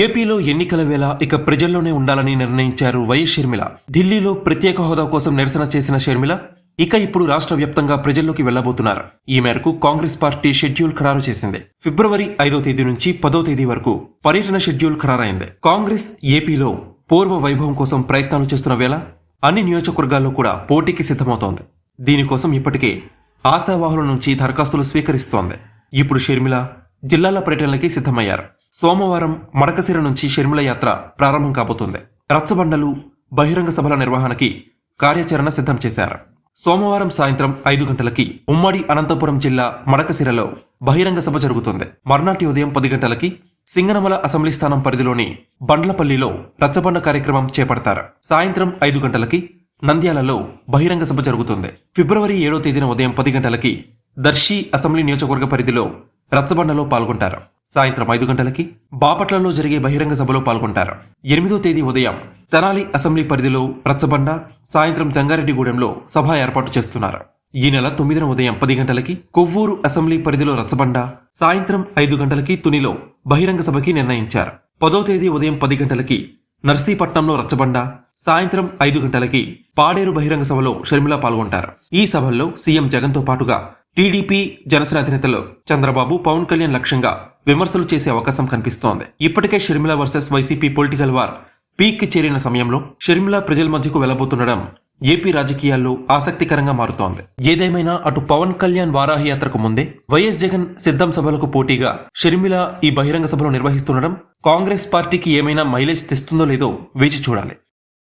ఏపీలో ఎన్నికల వేళ ఇక ప్రజల్లోనే ఉండాలని నిర్ణయించారు వైఎస్ షర్మిల. ఢిల్లీలో ప్రత్యేక హోదా కోసం నిరసన చేసిన షర్మిల ఇక ఇప్పుడు రాష్ట్ర వ్యాప్తంగా ప్రజల్లోకి వెళ్ళబోతున్నారు ఈ మేరకు కాంగ్రెస్ పార్టీ షెడ్యూల్ ఖరారు చేసింది. ఫిబ్రవరి ఐదో తేదీ నుంచి పదో తేదీ వరకు పర్యటన షెడ్యూల్ ఖరారైంది. కాంగ్రెస్ ఏపీలో పూర్వ వైభవం కోసం ప్రయత్నాలు చేస్తున్న వేళ అన్ని నియోజకవర్గాల్లో కూడా పోటీకి సిద్ధమవుతోంది. దీనికోసం ఇప్పటికే ఆశావాహుల నుంచి దరఖాస్తులు స్వీకరిస్తోంది. ఇప్పుడు షర్మిల జిల్లాల పర్యటనలకి సిద్ధమయ్యారు. సోమవారం మడకసిర నుంచి షర్మిల యాత్ర ప్రారంభం కాబోతుంది. రచ్చబండలు బహిరంగ సభల నిర్వహణకి కార్యాచరణ సిద్ధం చేశారు. సోమవారం సాయంత్రం ఐదు గంటలకి ఉమ్మడి అనంతపురం జిల్లా మడకసిరలో బహిరంగ సభ జరుగుతుంది. మర్నాటి ఉదయం పది గంటలకి సింగనమల అసెంబ్లీ స్థానం పరిధిలోని బండ్లపల్లిలో రచ్చబండ కార్యక్రమం చేపడతారు. సాయంత్రం ఐదు గంటలకి నంద్యాలలో బహిరంగ సభ జరుగుతుంది. ఫిబ్రవరి ఏడో తేదీన ఉదయం పది గంటలకి దర్శి అసెంబ్లీ నియోజకవర్గ పరిధిలో రచ్చబండలో పాల్గొంటారు. సాయంత్రం ఐదు గంటలకి బాపట్లలో జరిగే బహిరంగ సభలో పాల్గొంటారు. ఎనిమిదో తేదీ ఉదయం తెనాలి అసెంబ్లీ పరిధిలో రచ్చబండ సాయంత్రం జంగారెడ్డిగూడెంలో సభ ఏర్పాటు చేస్తున్నారు. ఈ నెల తొమ్మిదిన ఉదయం పది గంటలకి కొవ్వూరు అసెంబ్లీ పరిధిలో రచ్చబండ సాయంత్రం ఐదు గంటలకి తునిలో బహిరంగ సభకి నిర్ణయించారు. పదో తేదీ ఉదయం పది గంటలకి నర్సీపట్నంలో రచ్చబండ సాయంత్రం ఐదు గంటలకి పాడేరు బహిరంగ సభలో షర్మిల పాల్గొంటారు. ఈ సభల్లో సీఎం జగన్తో పాటుగా టీడీపీ జనసేన అధినేతలు చంద్రబాబు పవన్ కళ్యాణ్ లక్ష్యంగా విమర్శలు చేసే అవకాశం కనిపిస్తోంది. ఇప్పటికే Sharmila versus YCP political war peak చేరిన సమయంలో షర్మిల ప్రజల మధ్యకు వెళ్ళబోతుండడం ఏపీ రాజకీయాల్లో ఆసక్తికరంగా మారుతోంది. ఏదేమైనా అటు పవన్ కళ్యాణ్ వారాహి యాత్రకు ముందే వైఎస్ జగన్ సిద్ధం సభలకు పోటీగా షర్మిల ఈ బహిరంగ సభలో నిర్వహిస్తుండడం కాంగ్రెస్ పార్టీకి ఏమైనా మైలేజ్ తెస్తుందో లేదో వేచి చూడాలి.